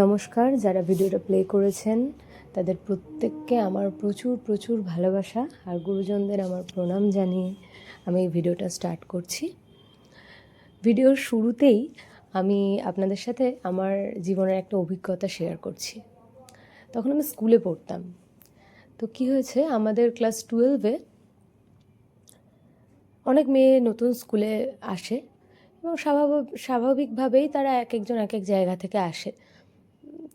নমস্কার, যারা ভিডিওটা প্লে করেছেন, তাদের প্রত্যেককে আমার প্রচুর প্রচুর ভালোবাসা আর গুরুজনদের আমার প্রণাম জানিয়ে আমি এই ভিডিওটা স্টার্ট করছি। ভিডিওর শুরুতেই আমি আপনাদের সাথে আমার জীবনের একটা অভিজ্ঞতা শেয়ার করছি। তখন আমি স্কুলে পড়তাম। তো কি হয়েছে, আমাদের ক্লাস টুয়েলভে অনেক মেয়ে নতুন স্কুলে আসে এবং স্বাভাবিক স্বাভাবিকভাবেই তারা এক একজন এক এক জায়গা থেকে আসে।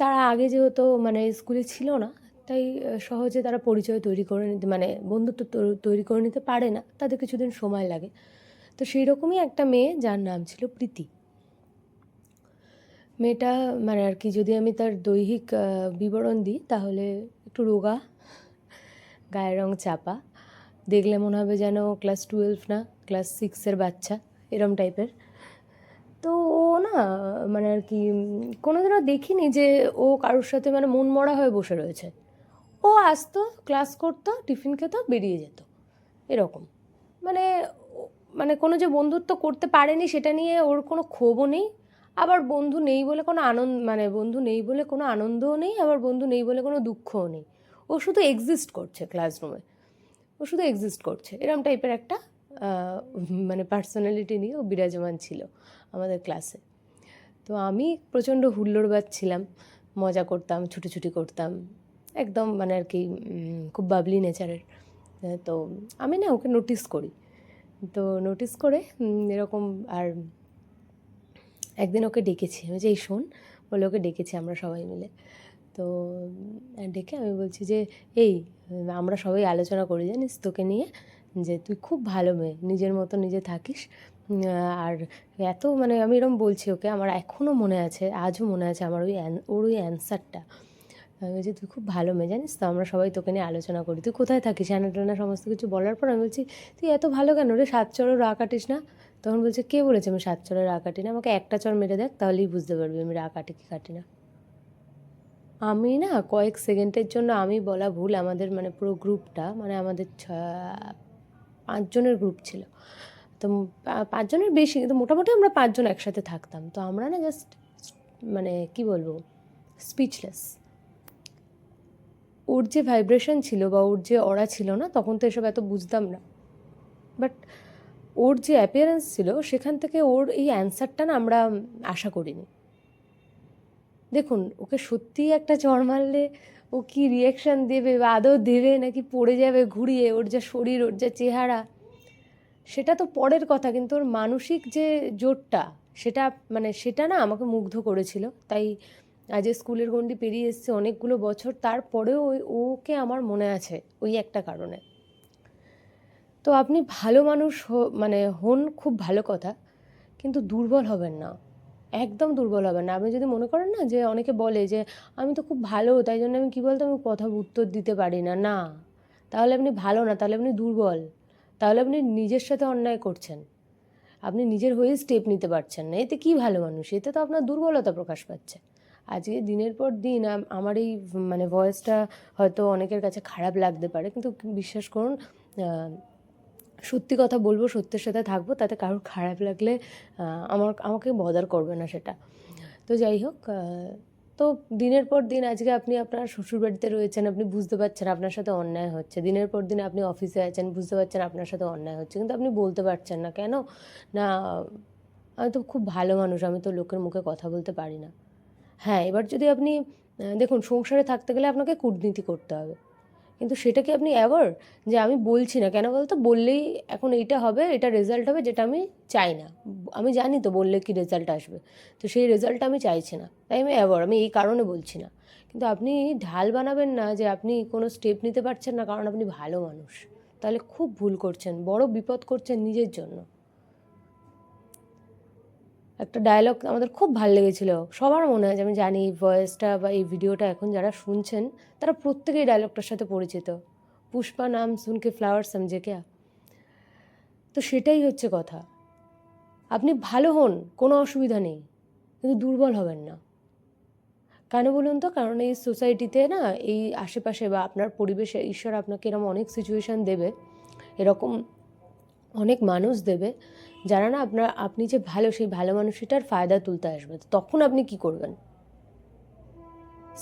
তারা আগে যেহেতু মানে স্কুলে ছিল না, তাই সহজে তারা পরিচয় তৈরি করে নিতে মানে বন্ধুত্ব তৈরি করে নিতে পারে না, তাদের কিছুদিন সময় লাগে। তো সেই রকমই একটা মেয়ে যার নাম ছিল প্রীতি। মেয়েটা মানে আর কি, যদি আমি তার দৈহিক বিবরণ দিই, তাহলে একটু রোগা, গায়ের রং চাপা, দেখলে মনে হবে যেন ক্লাস টুয়েলভ না ক্লাস সিক্সের বাচ্চা, এরম টাইপের তো ও না মানে আর কি কোনোদিনও দেখিনি যে ও কারোর সাথে মানে মন মরা হয়ে বসে রয়েছে। ও আসতো, ক্লাস করতো, টিফিন খেতো, বেরিয়ে যেত। এরকম। মানে মানে কোনো যে বন্ধুত্ব করতে পারেনি সেটা নিয়ে ওর কোনো ক্ষোভও নেই। আবার বন্ধু নেই বলে কোনো আনন্দ মানে বন্ধু নেই বলে কোনো আনন্দও নেই, আবার বন্ধু নেই বলে কোনো দুঃখও নেই। ও শুধু এক্সিস্ট করছে ক্লাসরুমে ও শুধু এক্সিস্ট করছে। এরম টাইপের একটা মানে পার্সোনালিটি নিয়ে ও বিরাজমান ছিল। আমাদের ক্লাসে তো আমি প্রচণ্ড হুল্লোড়বাজ ছিলাম, মজা করতাম, ছুটোছুটি করতাম, একদম মানে আর কি খুব বাবলি নেচারের তো আমি না ওকে নোটিস করি। তো নোটিস করে এরকম আর একদিন ওকে ডেকেছি। আমি যে এই শোন, বলে ওকে ডেকেছি আমরা সবাই মিলে। তো ডেকে আমি বলছি যে, এই, আমরা সবাই আলোচনা করি জানিস তোকে নিয়ে, যে তুই খুব ভালো মেয়ে, নিজের মতো নিজে থাকিস আর এত মানে আমি এরকম বলছি ওকে, আমার এখনও মনে আছে, আজও মনে আছে আমার ওই ওর ওই অ্যান্সারটা। আমি বলছি, তুই খুব ভালো মেয়ে, জানিস তো? আমরা সবাই তোকে নিয়ে আলোচনা করি। তুই কোথায় থাকিস? ট্যানা সমস্ত কিছু বলার পর আমি বলছি, তুই এত ভালো কেন রে? সাত চরের রা কাটিস না? তখন বলছে, কে বলেছে আমি সাত চরের রা কাটি না? আমাকে একটা চর মেরে দেখ, তাহলেই বুঝতে পারবি আমি রা কাটি কি কাটি না। আমি না কয়েক সেকেন্ডের জন্য আমি বলা ভুল, আমাদের মানে পুরো গ্রুপটা মানে আমাদের ছ- পাঁচজনের গ্রুপ ছিল। তো পাঁচজনের বেশি, কিন্তু মোটামুটি আমরা পাঁচজন একসাথে থাকতাম। তো আমরা না জাস্ট মানে কি বলব স্পিচলেস ওর যে ভাইব্রেশন ছিল বা ওর যে অরা ছিল না, তখন তো এসব এত বুঝতাম না। বাট ওর যে অ্যাপিয়ারেন্স ছিল, সেখান থেকে ওর এই অ্যান্সারটা না আমরা আশা করিনি। দেখুন, ওকে সত্যিই একটা চড় মারলে, ও কি রিয়াকশান দেবে বা আদৌ দেবে, নাকি পড়ে যাবে ঘুরিয়ে, ওর যা শরীর, ওর যা চেহারা সেটা তো পরের কথা, কিন্তু ওর মানসিক যে জোরটা, সেটা মানে সেটা না আমাকে মুগ্ধ করেছিল। তাই আজ স্কুলের গণ্ডি পেরিয়ে এসছে অনেকগুলো বছর, তারপরেও ওই ওকে আমার মনে আছে ওই একটা কারণে। তো আপনি ভালো মানুষ মানে হন খুব ভালো কথা, কিন্তু দুর্বল হবেন না। একদম দুর্বল হবেন না। আপনি যদি মনে করেন না যে অনেকে বলে যে, আমি তো খুব ভালো, তাই জন্য আমি কী বলতো আমি কথা উত্তর দিতে পারি না। না, তাহলে আপনি ভালো না, তাহলে আপনি দুর্বল। তাহলে আপনি নিজের সাথে অন্যায় করছেন। আপনি নিজের হয়ে স্টেপ নিতে পারছেন না। এতে কী ভালো মানুষ? এতে তো আপনার দুর্বলতা প্রকাশ পাচ্ছে। আজকে দিনের পর দিন আমার এই মানে ভয়েসটা হয়তো অনেকের কাছে খারাপ লাগতে পারে, কিন্তু বিশ্বাস করুন সত্যি কথা বলব, সত্যের সাথে থাকব, তাতে কারোর খারাপ লাগলে আমার, আমাকে বদার করবে না সেটা। তো যাই হোক তো দিনের পর দিন আজকে আপনি আপনার শ্বশুরবাড়িতে রয়েছেন, আপনি বুঝতে পারছেন আপনার সাথে অন্যায় হচ্ছে। দিনের পর দিন আপনি অফিসে আছেন, বুঝতে পারছেন আপনার সাথে অন্যায় হচ্ছে। কিন্তু আপনি বলতে পারছেন না, কেন? না, আমি তো খুব ভালো মানুষ, আমি তো লোকের মুখে কথা বলতে পারি না। হ্যাঁ এবার যদি আপনি দেখুন, সংসারে থাকতে গেলে আপনাকে কূটনীতি করতে হবে। কিন্তু সেটা কি আপনি অ্যাওয়ার যে আমি বলছি না। কেন বলতো? বললেই এখন এইটা হবে, এটা রেজাল্ট হবে যেটা আমি চাই না। আমি জানি তো বললে কি রেজাল্ট আসবে। তো সেই রেজাল্টটা আমি চাইছি না। তাই আমি অ্যাওয়ার আমি এই কারণে বলছি না। কিন্তু আপনি ঢাল বানাবেন না যে আপনি কোনো স্টেপ নিতে পারছেন না, কারণ আপনি ভালো মানুষ। তাহলে খুব ভুল করছেন, বড় বিপদ করছেন নিজের জন্য। একটা ডায়লগ আমাদের খুব ভালো লেগেছিল। সবার মনে হয় যে আমি জানি এই ভয়েসটা বা এই ভিডিওটা এখন যারা শুনছেন, তারা প্রত্যেকেই ডায়লগটার সাথে পরিচিত। পুষ্পা নাম শুনকে ফ্লাওয়ার সমঝে ক্যা তো সেটাই হচ্ছে কথা। আপনি ভালো হন, কোনো অসুবিধা নেই, কিন্তু দুর্বল হবেন না। কেন বলুন তো? কারণ এই সোসাইটিতে না, এই আশেপাশে বা আপনার পরিবেশে ঈশ্বর আপনাকে এরকম অনেক সিচুয়েশান দেবে, এরকম অনেক মানুষ দেবে যারা না আপনার, আপনি যে ভালো, সেই ভালো মানুষটার ফায়দা তুলতে আসবে তখন আপনি কি করবেন?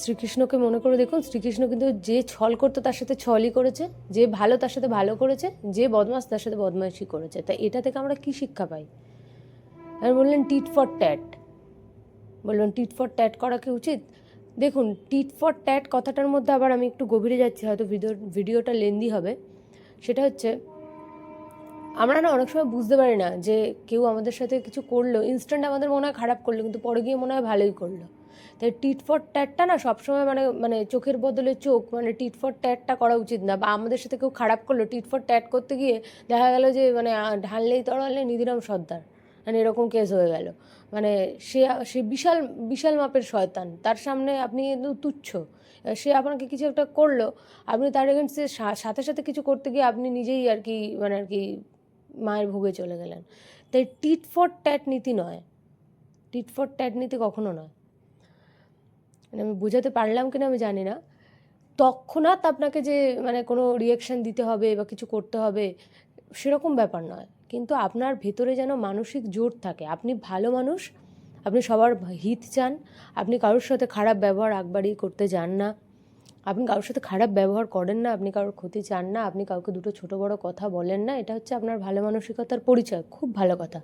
শ্রীকৃষ্ণকে মনে করে দেখুন, শ্রীকৃষ্ণ কিন্তু যে ছল করতো তার সাথে ছলই করেছে, যে ভালো তার সাথে ভালো করেছে, যে বদমাস তার সাথে বদমাইশি করেছে। তা এটা থেকে আমরা কি শিক্ষা পাই? আর বললেন টিট ফর ট্যাট বললেন টিট ফর ট্যাট করা কি উচিত? দেখুন টিট ফর ট্যাট কথাটার মধ্যে আবার আমি একটু গভীরে যাচ্ছি, হয়তো ভিডিও, ভিডিওটা লেন্দি হবে। সেটা হচ্ছে আমরা না অনেক সময় বুঝতে পারি না যে কেউ আমাদের সাথে কিছু করল ইনস্ট্যান্ট আমাদের মনে হয় খারাপ করল, কিন্তু পরে গিয়ে মনে হয় ভালোই করল। তাই টিট ফর ট্যাটটা না সবসময় মানে মানে চোখের বদলে চোখ মানে টিট ফর ট্যাটটা করা উচিত না। বা আমাদের সাথে কেউ খারাপ করল টিট ফর ট্যাট করতে গিয়ে দেখা গেল যে মানে ঢাললেই তড়ালে নিধিরাম সর্দার। মানে এরকম কেস হয়ে গেল। মানে সে সে বিশাল বিশাল মাপের শয়তান। তার সামনে আপনি তুচ্ছ। সে আপনাকে কিছু একটা করল, আপনি তার এগেন্সে সাথে সাথে কিছু করতে গিয়ে আপনি নিজেই আর কি মানে আর কি মায়ের ভোগে চলে গেলেন। তাই টিট ফর ট্যাট নীতি নয়। টিট ফর ট্যাট নীতি কখনো নয়। মানে আমি বোঝাতে পারলাম কিনা আমি জানি না। তৎক্ষণাৎ আপনাকে যে মানে কোনো রিয়াকশান দিতে হবে বা কিছু করতে হবে, সেরকম ব্যাপার নয়। কিন্তু আপনার ভেতরে যেন মানসিক জোর থাকে। আপনি ভালো মানুষ, আপনি সবার হিত চান, আপনি কারোর সাথে খারাপ ব্যবহার আকবাড়ি করতে যান না। আপনি কারোর সাথে খারাপ ব্যবহার করেন না, আপনি কারোর ক্ষতি চান না, আপনি কাউকে দুটো ছোট বড় কথা বলেন না, এটা হচ্ছে আপনার ভালো মানসিকতার পরিচয়, খুব ভালো কথা।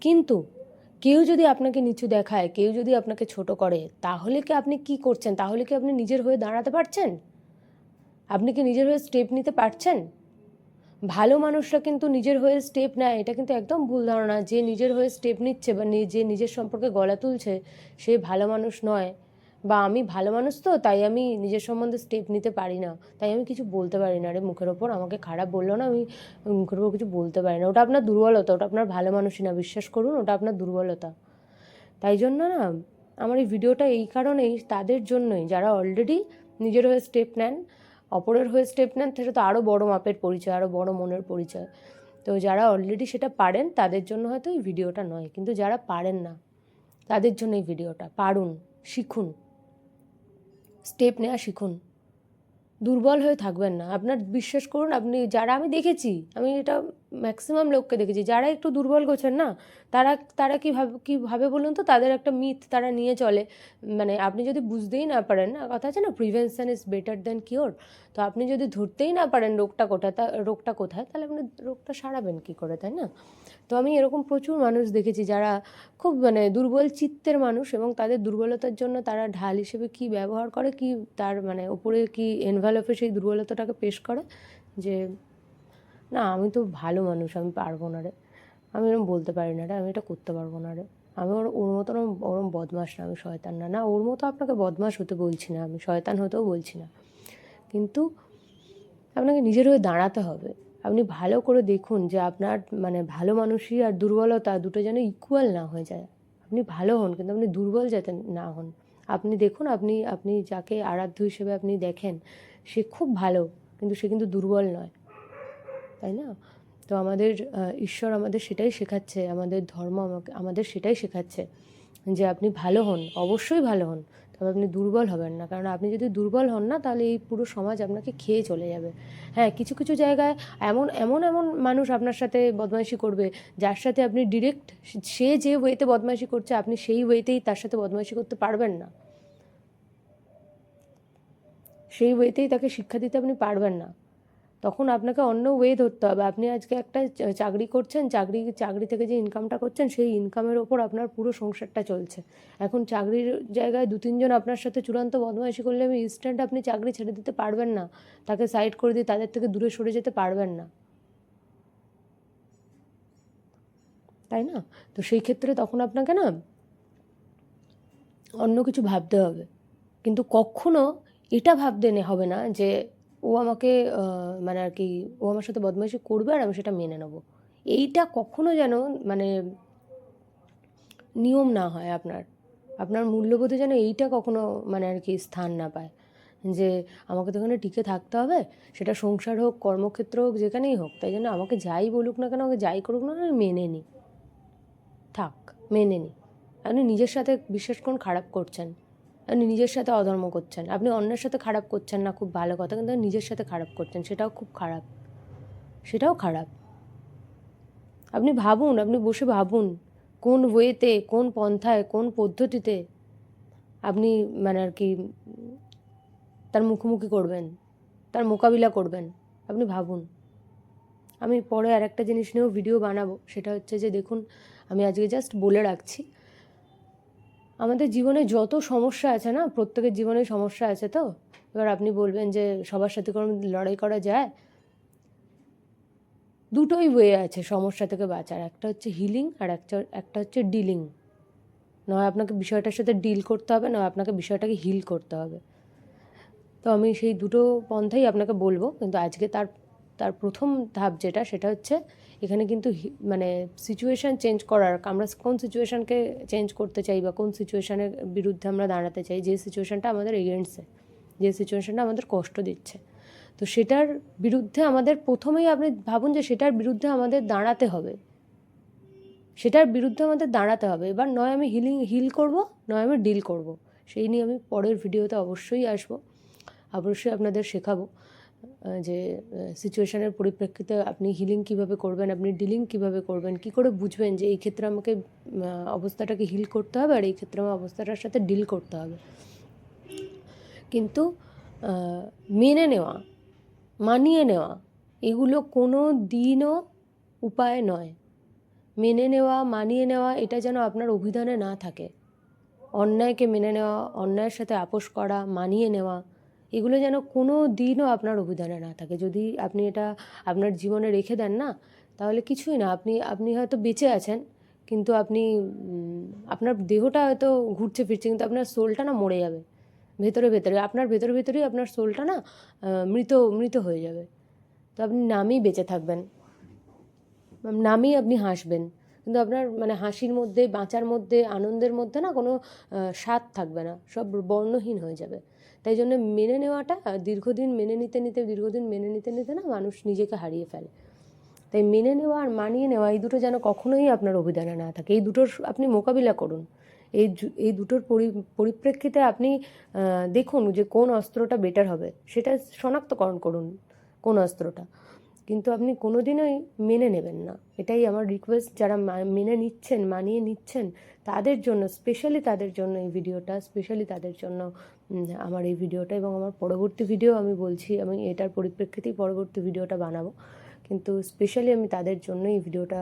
কিন্তু কেউ যদি আপনাকে নিচু দেখায়, কেউ যদি আপনাকে ছোট করে, তাহলে কি আপনি কি করছেন? তাহলে কি আপনি নিজের হয়ে দাঁড়াতে পারছেন? আপনি কি নিজের হয়ে স্টেপ নিতে পারছেন? ভালো মানুষরা কিন্তু নিজের হয়ে স্টেপ নেয়, এটা কিন্তু একদম ভুল ধারণা। যে নিজের হয়ে স্টেপ নিচ্ছে বা যে নিজের সম্পর্কে গলা তুলছে, সে ভালো মানুষ নয়। বা আমি ভালো মানুষ তো, তাই আমি নিজের সম্বন্ধে স্টেপ নিতে পারি না। তাই আমি কিছু বলতে পারি না রে মুখের ওপর। আমাকে খারাপ বলল না, আমি মুখের ওপর কিছু বলতে পারি না। ওটা আপনার দুর্বলতা, ওটা আপনার ভালো মানুষই না, বিশ্বাস করুন, ওটা আপনার দুর্বলতা। তাই জন্য না, আমার এই ভিডিওটা এই কারণেই, তাদের জন্যই, যারা অলরেডি নিজের হয়ে স্টেপ নেন, অপরের হয়ে স্টেপ নেন, সেটা তো আরও বড় মাপের পরিচয় আরও বড় মনের পরিচয়। তো যারা অলরেডি সেটা পারেন, তাদের জন্য হয়তো এই ভিডিওটা নয়। কিন্তু যারা পারেন না, তাদের জন্য এই ভিডিওটা পারুন, শিখুন। স্টেপ নেওয়া শিখুন। দুর্বল হয়ে থাকবেন না। আপনার বিশ্বাস করুন, আপনি যারা আমি দেখেছি, আমি এটা ম্যাক্সিমাম লোককে দেখেছি। যারা একটু দুর্বল গোছেন না, তারা তারা কী ভাবে কী ভাবে বলুন তো? তাদের একটা মিথ তারা নিয়ে চলে। মানে আপনি যদি বুঝতেই না পারেন না কথা আছে না prevention is better than cure তো আপনি যদি ধরতেই না পারেন রোগটা কোথায়, তা, রোগটা কোথায়, তাহলে আপনি রোগটা সারাবেন কী করে, তাই না? তো আমি এরকম প্রচুর মানুষ দেখেছি যারা খুব মানে দুর্বল চিত্তের মানুষ এবং তাদের দুর্বলতার জন্য তারা ঢাল হিসেবে কি ব্যবহার করে, কি তার মানে উপরে কি এনভেলপে সেই দুর্বলতাটাকে পেশ করে, যে না, আমি তো ভালো মানুষ, আমি পারব না রে। আমি এরকম বলতে পারি না রে, আমি এটা করতে পারব না রে। আমি ওর ওর মতন ওরম বদমাস না, আমি শয়তান না। না, ওর মতো আপনাকে বদমাস হতে বলছি না, আমি শয়তান হতেও বলছি না। কিন্তু আপনাকে নিজের হয়ে দাঁড়াতে হবে। আপনি ভালো করে দেখুন যে আপনার মানে ভালো মানুষই আর দুর্বলতা দুটো যেন ইকুয়াল না হয়ে যায়। আপনি ভালো হন, কিন্তু আপনি দুর্বল যাতে না হন। আপনি দেখুন, আপনি আপনি যাকে আরাধ্য হিসেবে আপনি দেখেন, সে খুব ভালো, কিন্তু সে কিন্তু দুর্বল নয়। তাই না? তো আমাদের ঈশ্বর আমাদের সেটাই শেখাচ্ছে, আমাদের ধর্ম আমাকে, আমাদের সেটাই শেখাচ্ছে যে আপনি ভালো হন, অবশ্যই ভালো হন, তবে আপনি দুর্বল হবেন না। কারণ আপনি যদি দুর্বল হন না, তাহলে এই পুরো সমাজ আপনাকে খেয়ে চলে যাবে। হ্যাঁ কিছু কিছু জায়গায় এমন এমন এমন মানুষ আপনার সাথে বদমাইশি করবে, যার সাথে আপনি ডিরেক্ট সে যে ওয়েতে বদমাইশি করছে, আপনি সেই ওয়েতেই তার সাথে বদমাইশি করতে পারবেন না। সেই ওয়েতেই তাকে শিক্ষা দিতে আপনি পারবেন না। তখন আপনাকে অন্য ওয়ে ধরতে হবে। আপনি আজকে একটা চাকরি করছেন, চাকরি চাকরি থেকে যে ইনকামটা করছেন, সেই ইনকামের ওপর আপনার পুরো সংসারটা চলছে। এখন চাকরির জায়গায় দু তিনজন আপনার সাথে চূড়ান্ত বদমাইশি করলে আমি ইনস্ট্যান্ট আপনি চাকরি ছেড়ে দিতে পারবেন না। তাকে সাইড করে দিয়ে তাদের থেকে দূরে সরে যেতে পারবেন না। তাই না? তো সেই ক্ষেত্রে তখন আপনাকে না অন্য কিছু ভাবতে হবে। কিন্তু কখনো এটা ভাবতে হবে না যে ও আমাকে মানে আর কি, ও আমার সাথে বদমাইশি করবে আর আমি সেটা মেনে নেব। এইটা কখনো যেন মানে নিয়ম না হয় আপনার। আপনার মূল্যবোধে যেন এইটা কখনো মানে আর কি, স্থান না পায়। যে আমাকে তো এখানে টিকে থাকতে হবে, সেটা সংসার হোক, কর্মক্ষেত্র হোক, যেখানেই হোক, তাই জন্য আমাকে যাই বলুক না কেন, আমাকে যাই করুক না আমি মেনে নিই থাক, মেনে নিই আপনি নিজের সাথে বিশ্বাস খারাপ করছেন। আপনি নিজের সাথে অধর্ম করছেন। আপনি অন্যের সাথে খারাপ করছেন না, খুব ভালো কথা, কিন্তু নিজের সাথে খারাপ করছেন, সেটাও খুব খারাপ। সেটাও খারাপ। আপনি ভাবুন, আপনি বসে ভাবুন, কোন ওয়েতে কোন পন্থায়, কোন পদ্ধতিতে আপনি মানে আর কি তার মুখোমুখি করবেন, তার মোকাবিলা করবেন, আপনি ভাবুন। আমি পরে আর একটা জিনিস নিয়েও ভিডিও বানাবো, সেটা হচ্ছে যে দেখুন, আমি আজকে জাস্ট বলে রাখছি। আমাদের জীবনে যত সমস্যা আছে না, প্রত্যেকের জীবনে সমস্যা আছে তো? এবার আপনি বলবেন যে সবার সাথে কোনো লড়াই করা যায়? দুটোই ওয়ে আছে সমস্যা থেকে বাঁচার। একটা হচ্ছে হিলিং আর একটা একটা হচ্ছে ডিলিং নয় আপনাকে বিষয়টার সাথে ডিল করতে হবে, নয় আপনাকে বিষয়টাকে হিল করতে হবে। তো আমি সেই দুটো পন্থাই আপনাকে বলব, কিন্তু আজকে তার তার প্রথম ধাপ যেটা, সেটা হচ্ছে এখানে কিন্তু মানে সিচুয়েশান চেঞ্জ করার, আমরা কোন সিচুয়েশানকে চেঞ্জ করতে চাই বা কোন সিচুয়েশানের বিরুদ্ধে আমরা দাঁড়াতে চাই, যে সিচুয়েশানটা আমাদের এগেনস্টে যে সিচুয়েশানটা আমাদের কষ্ট দিচ্ছে। তো সেটার বিরুদ্ধে আমাদের প্রথমেই আপনি ভাবুন যে সেটার বিরুদ্ধে আমাদের দাঁড়াতে হবে। সেটার বিরুদ্ধে আমাদের দাঁড়াতে হবে। এবার নয় আমি হিলিং হিল করব, নয় আমি ডিল করব। সেই নিয়ে আমি পরের ভিডিওতে অবশ্যই আসব। অবশ্যই আপনাদের শেখাবো। যে সিচুয়েশনের পরিপ্রেক্ষিতে আপনি হিলিং কীভাবে করবেন, আপনি ডিলিং কীভাবে করবেন, কি করে বুঝবেন যে এই ক্ষেত্রে আমাকে অবস্থাটাকে হিল করতে হবে আর এই ক্ষেত্রে আমার অবস্থাটার সাথে ডিল করতে হবে। কিন্তু মেনে নেওয়া, মানিয়ে নেওয়া, এগুলো কোনো দিনও উপায় নয়। মেনে নেওয়া, মানিয়ে নেওয়া, এটা যেন আপনার অভিধানে না থাকে। অন্যায়কে মেনে নেওয়া, অন্যায়ের সাথে আপোষ করা, মানিয়ে নেওয়া এগুলো যেন কোনো দিনও আপনার অভিধানে না থাকে। যদি আপনি এটা আপনার জীবনে রেখে দেন না, তাহলে কিছুই না। আপনি আপনি হয়তো বেঁচে আছেন, কিন্তু আপনি আপনার দেহটা হয়তো ঘুরছে ফিরছে, কিন্তু আপনার সোলটা না মরে যাবে। ভেতরে ভেতরে, আপনার ভেতরে, ভেতরেই আপনার সোলটা না মৃত মৃত হয়ে যাবে। তো আপনি নামেই বেঁচে থাকবেন। নামেই আপনি হাসবেন। কিন্তু আপনার মানে হাসির মধ্যে, বাঁচার মধ্যে, আনন্দের মধ্যে না কোনো স্বাদ থাকবে না। সব বর্ণহীন হয়ে যাবে। তাই জন্য মেনে নেওয়াটা, দীর্ঘদিন মেনে নিতে নিতে, দীর্ঘদিন মেনে নিতে নিতে না মানুষ নিজেকে হারিয়ে ফেলে। তাই মেনে নেওয়া আর মানিয়ে নেওয়া, এই দুটো যেন কখনোই আপনার অভিধানে না থাকে। এই দুটোর আপনি মোকাবিলা করুন। এই এই দুটোর পরি পরিপ্রেক্ষিতে আপনি দেখুন যে কোন অস্ত্রটা বেটার হবে। সেটা শনাক্তকরণ করুন, কোন অস্ত্রটা। কিন্তু আপনি কোনোদিনই মেনে নেবেন না। এটাই আমার রিকোয়েস্ট যারা মেনে নিচ্ছেন, মানিয়ে নিচ্ছেন, তাদের জন্য স্পেশালি তাদের জন্য এই ভিডিওটা স্পেশালি তাদের জন্য আমার এই ভিডিওটা এবং আমার পরবর্তী ভিডিও আমি বলছি, আমি এটার পরিপ্রেক্ষিতেই পরবর্তী ভিডিওটা বানাবো। কিন্তু স্পেশালি আমি তাদের জন্য এই ভিডিওটা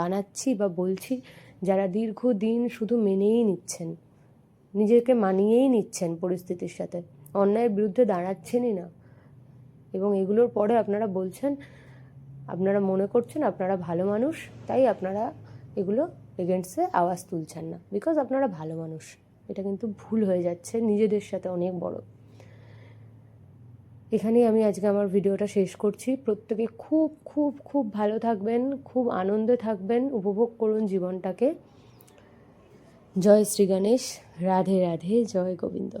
বানাচ্ছি বা বলছি, যারা দীর্ঘদিন শুধু মেনেই নিচ্ছেন, নিজেকে মানিয়েই নিচ্ছেন পরিস্থিতির সাথে, অন্যায়ের বিরুদ্ধে দাঁড়াচ্ছেনই না। এবং এগুলোর পরে আপনারা বলছেন, আপনারা মনে করছেন আপনারা ভালো মানুষ, তাই আপনারা এগুলো এগেনস্টে আওয়াজ তুলছেন না। বিকজ আপনারা ভালো মানুষ, এটা কিন্তু ভুল হয়ে যাচ্ছে, নিজেদের সাথে অনেক বড়। এখানেই আমি আজকে আমার ভিডিওটা শেষ করছি। প্রত্যেকে খুব খুব খুব ভালো থাকবেন, খুব আনন্দে থাকবেন, উপভোগ করুন জীবনটাকে। জয় শ্রী গণেশ, রাধে রাধে, জয় গোবিন্দ।